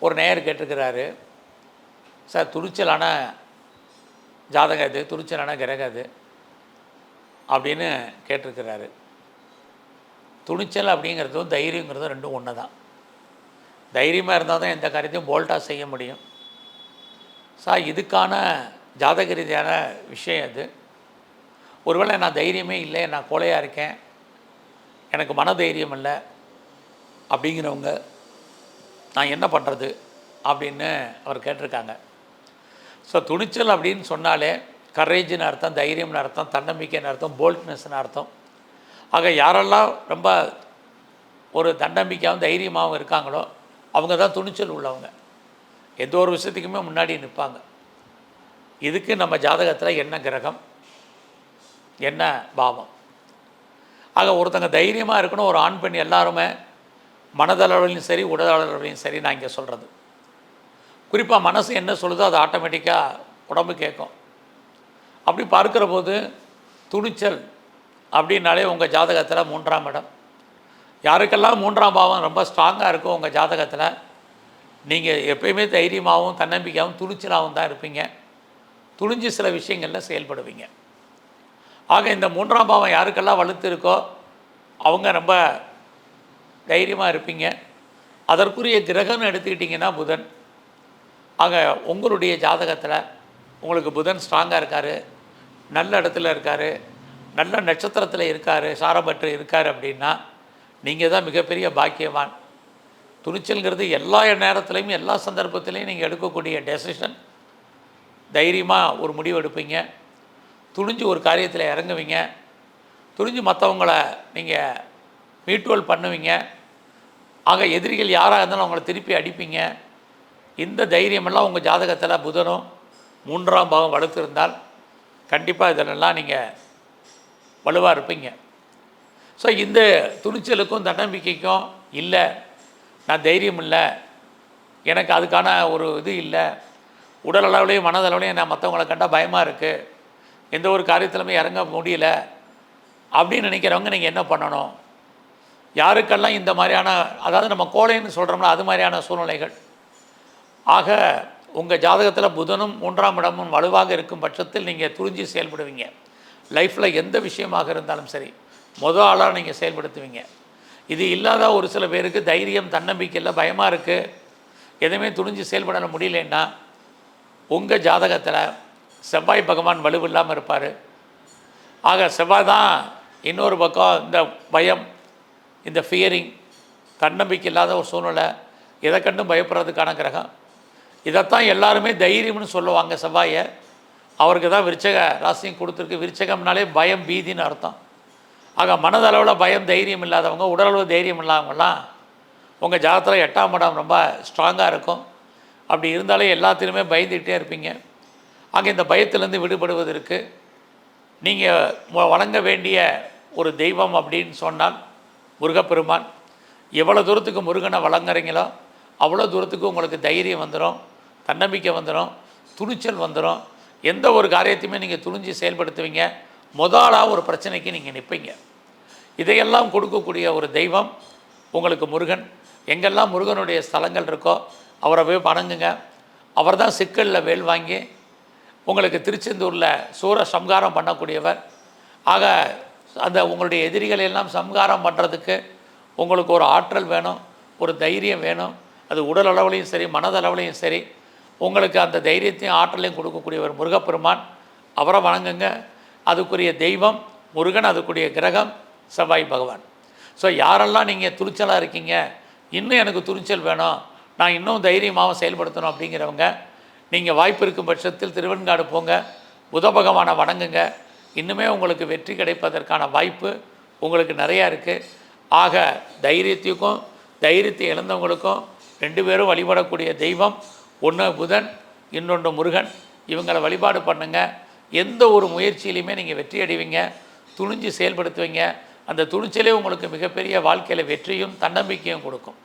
ஒரு நேயர் கேட்டிருக்கிறாரு. சார் துணிச்சலான ஜாதகம் இது துணிச்சலான கிரகம் இது அப்படின்னு கேட்டிருக்கிறாரு. துணிச்சல் அப்படிங்கிறதும் தைரியங்கிறதும் ரெண்டும் ஒன்று தான். தைரியமாக இருந்தால் தான் எந்த காரியத்தையும் போல்ட்டாக செய்ய முடியும். சார் இதுக்கான ஜாதக ரீதியான விஷயம் அது. ஒருவேளை நான் தைரியமே இல்லை நான் கோலையாக இருக்கேன் எனக்கு மன தைரியம் இல்லை அப்படிங்கிறவங்க நான் என்ன பண்ணுறது அப்படின்னு அவர் கேட்டிருக்காங்க. ஸோ துணிச்சல் அப்படின்னு சொன்னாலே கரேஜின்னு அர்த்தம் தைரியம்னு அர்த்தம் தன்னம்பிக்கைன்னு அர்த்தம் போல்ட்னஸ்னு அர்த்தம். ஆக யாரெல்லாம் ரொம்ப ஒரு தன்னம்பிக்கையாகவும் தைரியமாகவும் இருக்காங்களோ அவங்க தான் துணிச்சல் உள்ளவங்க. எந்த ஒரு விஷயத்துக்குமே முன்னாடி நிற்பாங்க. இதுக்கு நம்ம ஜாதகத்தில் என்ன கிரகம்? என்ன பாவம்? ஆக ஒருத்தங்க தைரியமாக இருக்கணும் ஒரு ஆண் பெண் எல்லாருமே மனதளவிலையும் சரி உடலளவிலையும் சரி நான் இங்கே சொல்கிறது குறிப்பாக மனசு என்ன சொல்லுதோ அது ஆட்டோமேட்டிக்காக உடம்பு கேட்கும். அப்படி பார்க்குற போது துணிச்சல் அப்படின்னாலே உங்கள் ஜாதகத்தில் மூன்றாம் இடம். யாருக்கெல்லாம் மூன்றாம் பாவம் ரொம்ப ஸ்ட்ராங்காக இருக்கும் உங்கள் ஜாதகத்தில் நீங்கள் எப்பயுமே தைரியமாகவும் தன்னம்பிக்கையாகவும் துணிச்சலாகவும் தான் இருப்பீங்க. துணிஞ்சு சில விஷயங்களில் செயல்படுவீங்க. ஆக இந்த மூன்றாம் பாவம் யாருக்கெல்லாம் வலுத்து இருக்கோ அவங்க ரொம்ப தைரியமாக இருப்பீங்க. அதற்குரிய கிரகம்னு எடுத்துக்கிட்டிங்கன்னா புதன். ஆக உங்களுடைய ஜாதகத்தில் உங்களுக்கு புதன் ஸ்ட்ராங்காக இருக்கார். நல்ல இடத்துல இருக்கார். நல்ல நட்சத்திரத்தில் இருக்கார். சாரப்பற்று இருக்கார் அப்படின்னா நீங்கள் தான் மிகப்பெரிய பாக்கியவான். துணிச்சல்ங்கிறது எல்லா நேரத்துலையும் எல்லா சந்தர்ப்பத்திலையும் நீங்கள் எடுக்கக்கூடிய டெசிஷன் தைரியமாக ஒரு முடிவு எடுப்பீங்க. துணிஞ்சு ஒரு காரியத்தில் இறங்குவீங்க. துணிஞ்சு மற்றவங்கள நீங்கள் மீட்வல் பண்ணுவீங்க. ஆக எதிரிகள் யாராக இருந்தாலும் அவங்கள திருப்பி அடிப்பீங்க. இந்த தைரியமெல்லாம் உங்கள் ஜாதகத்தில் புதனும் மூன்றாம் பாகம் வளர்த்துருந்தால் கண்டிப்பாக இதிலெல்லாம் நீங்கள் வலுவாக இருப்பீங்க. ஸோ இந்த துணிச்சலுக்கும் தன்னம்பிக்கைக்கும் இல்லை. நான் தைரியம் இல்லை. எனக்கு அதுக்கான ஒரு இது இல்லை. உடல் அளவுலையும் மனதளவுலையும் நான் மற்றவங்கள கண்டால் பயமாக இருக்குது எந்த ஒரு காரியத்திலுமே இறங்க முடியல. அப்படின்னு நினைக்கிறவங்க நீங்கள் என்ன பண்ணணும்? யாருக்கெல்லாம் இந்த மாதிரியான அதாவது நம்ம கோழைன்னு சொல்கிறோம்னா அது மாதிரியான சூழ்நிலைகள். ஆக உங்கள் ஜாதகத்தில் புதனும் மூன்றாம் இடமும் வலுவாக இருக்கும் பட்சத்தில் நீங்கள் துணிஞ்சு செயல்படுவீங்க. லைஃப்பில் எந்த விஷயமாக இருந்தாலும் சரி மொதல் ஆளாக நீங்கள் செயல்படுத்துவீங்க. இது இல்லாத ஒரு சில பேருக்கு தைரியம் தன்னம்பிக்கை இல்லை பயமாக இருக்குது எதுவுமே துணிஞ்சு செயல்பட முடியலன்னா உங்கள் ஜாதகத்தில் செவ்வாய் பகவான் வலுவில்லாமல் இருப்பார். ஆக செவ்வாய் தான் இன்னொரு பக்கம் இந்த பயம் இந்த ஃபியரிங் தன்னம்பிக்கை இல்லாத ஒரு சூழ்நிலை எதை கண்டும் பயப்படுறதுக்கான கிரகம். இதைத்தான் எல்லாருமே தைரியம்னு சொல்லுவாங்க செவ்வாயை. அவருக்கு தான் விருச்சக ராசியும் கொடுத்துருக்கு. விருச்சகம்னாலே பயம் பீதின்னு அர்த்தம். ஆக மனதளவில் பயம் தைரியம் இல்லாதவங்க உடலளவு தைரியம் இல்லாதவங்களாம் உங்கள் ஜாதகத்தில் எட்டாம் இடம் ரொம்ப ஸ்ட்ராங்காக இருக்கும். அப்படி இருந்தாலே எல்லாத்திலுமே பயந்துக்கிட்டே இருப்பீங்க. ஆக இந்த பயத்திலேருந்து விடுபடுவதற்கு நீங்கள் வணங்க வேண்டிய ஒரு தெய்வம் அப்படின்னு சொன்னால் முருகப்பெருமான் எவ்வளோ தூரத்துக்கு முருகனை வழங்குறீங்களோ அவ்வளோ தூரத்துக்கு உங்களுக்கு தைரியம் வந்துடும் தன்னம்பிக்கை வந்துடும் துணிச்சல் வந்துடும் எந்த ஒரு காரியத்தையுமே நீங்கள் துணிஞ்சு செயல்படுத்துவீங்க. முதலாக ஒரு பிரச்சனைக்கு நீங்கள் நிற்பீங்க இதையெல்லாம் கொடுக்கக்கூடிய ஒரு தெய்வம் உங்களுக்கு முருகன். எங்கெல்லாம் முருகனுடைய ஸ்தலங்கள் இருக்கோ அவரை போய் வணங்குங்க. அவர் தான் சிக்கலில் வேல் வாங்கி உங்களுக்கு திருச்செந்தூரில் சூர சம்காரம் பண்ணக்கூடியவர். ஆக அந்த உங்களுடைய எதிரிகளை எல்லாம் சம்காரம் பண்ணுறதுக்கு உங்களுக்கு ஒரு ஆற்றல் வேணும் ஒரு தைரியம் வேணும். அது உடல் அளவுலையும் சரி மனதளவுலையும் சரி. உங்களுக்கு அந்த தைரியத்தையும் ஆற்றலையும் கொடுக்கக்கூடிய ஒரு முருகப்பெருமான் அவரை வணங்குங்க. அதுக்குரிய தெய்வம் முருகன் அதுக்குரிய கிரகம் செவ்வாய் பகவான். ஸோ யாரெல்லாம் நீங்கள் துணிச்சலாக இருக்கீங்க இன்னும் எனக்கு துணிச்சல் வேணும் நான் இன்னும் தைரியமாகவும் செயல்படுத்தணும் அப்படிங்கிறவங்க நீங்கள் வாய்ப்பு இருக்கும் பட்சத்தில் திருவெண்காடு போங்க. புத பகவானை வணங்குங்க. இன்னுமே உங்களுக்கு வெற்றி கிடைப்பதற்கான வாய்ப்பு உங்களுக்கு நிறையா இருக்குது ஆக தைரியத்துக்கும் தைரியத்தை இழந்தவங்களுக்கும் ரெண்டு பேரும் வழிபடக்கூடிய தெய்வம் ஒன்று புதன் இன்னொன்று முருகன். இவங்களை வழிபாடு பண்ணுங்கள் எந்த ஒரு முயற்சியிலையுமே நீங்கள் வெற்றி அடைவீங்க. துணிஞ்சு செயல்படுத்துவீங்க. அந்த துணிச்சலே உங்களுக்கு மிகப்பெரிய வாழ்க்கையில் வெற்றியும் தன்னம்பிக்கையும் கொடுக்கும்.